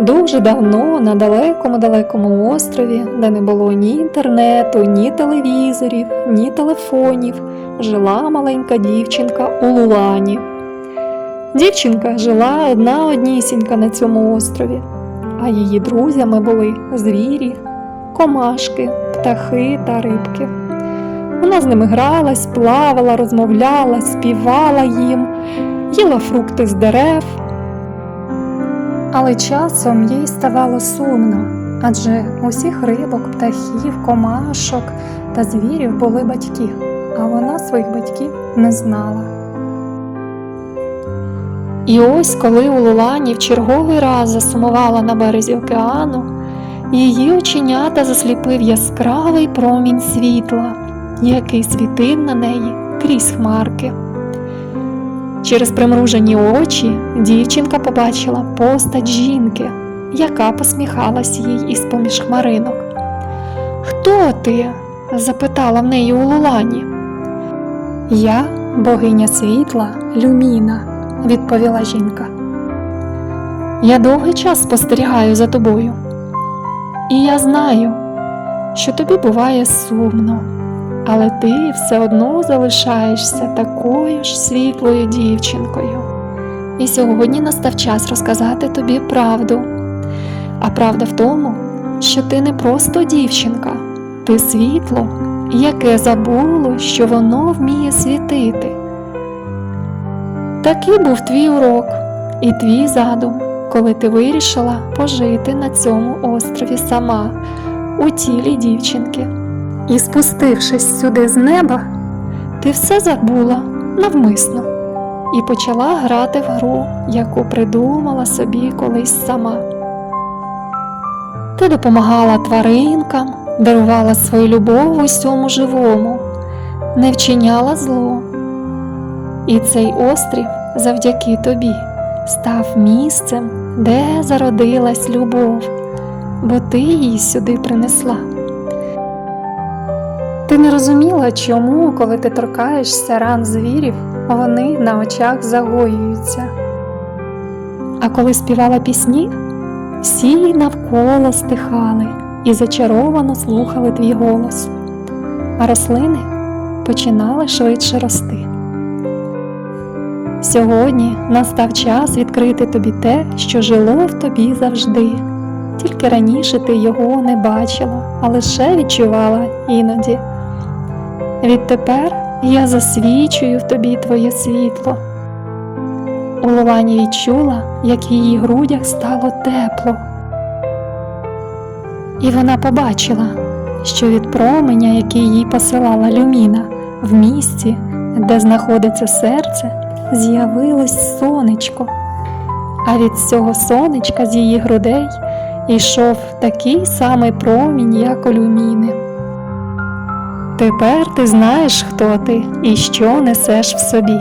Дуже давно на далекому-далекому острові, де не було ні інтернету, ні телевізорів, ні телефонів, жила маленька дівчинка у Лулані. Дівчинка жила одна однісінька на цьому острові, а її друзями були звірі, комашки, птахи та рибки. Вона з ними гралась, плавала, розмовляла, співала їм, їла фрукти з дерев. Але часом їй ставало сумно, адже усіх рибок, птахів, комашок та звірів були батьки, а вона своїх батьків не знала. І ось коли у Лулані в черговий раз засумувала на березі океану, її оченята засліпив яскравий промінь світла, який світив на неї крізь хмарки. Через примружені очі дівчинка побачила постать жінки, яка посміхалась їй із поміж хмаринок. Хто ти? запитала в неї у Лулані. Я богиня світла Люміна, відповіла жінка. Я довгий час спостерігаю за тобою, і я знаю, що тобі буває сумно, але ти все одно залишаєшся такою ж світлою дівчинкою. І сьогодні настав час розказати тобі правду. А правда в тому, що ти не просто дівчинка, ти світло, яке забуло, що воно вміє світити. Такий був твій урок і твій задум, коли ти вирішила пожити на цьому острові сама, у тілі дівчинки. І спустившись сюди з неба, ти все забула навмисно і почала грати в гру, яку придумала собі колись сама. Ти допомагала тваринкам, дарувала свою любов усьому живому, не вчиняла зло. І цей острів завдяки тобі став місцем, де зародилась любов, бо ти її сюди принесла. Ти не розуміла, чому, коли ти торкаєшся ран звірів, вони на очах загоюються. А коли співала пісні, всі навколо стихали і зачаровано слухали твій голос, а рослини починали швидше рости. Сьогодні настав час відкрити тобі те, що жило в тобі завжди. Тільки раніше ти його не бачила, а лише відчувала іноді. Відтепер я засвічую в тобі твоє світло. У Лулані відчула, як в її грудях стало тепло. І вона побачила, що від променя, який їй посилала люміна, в місці, де знаходиться серце, з'явилось сонечко. А від цього сонечка з її грудей йшов такий самий промінь, як у люміни. Тепер ти знаєш, хто ти і що несеш в собі.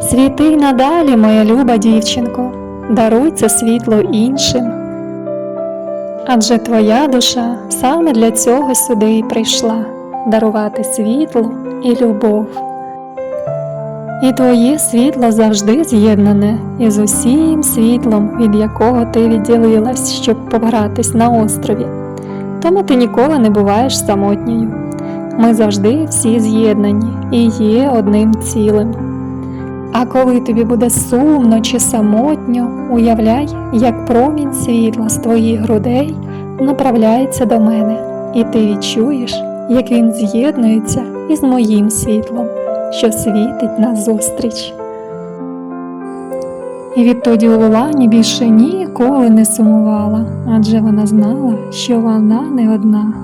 Світи й надалі, моя люба дівчинко, даруй це світло іншим. Адже твоя душа саме для цього сюди й прийшла дарувати світло і любов. І твоє світло завжди з'єднане із усім світлом, від якого ти відділилась, щоб побратись на острові. Тому ти ніколи не буваєш самотньою. Ми завжди всі з'єднані і є одним цілим. А коли тобі буде сумно чи самотньо, уявляй, як промінь світла з твоїх грудей направляється до мене, і ти відчуєш, як він з'єднується із моїм світлом, що світить назустріч. І відтоді Лулані більше ніколи не сумувала, адже вона знала, що вона не одна.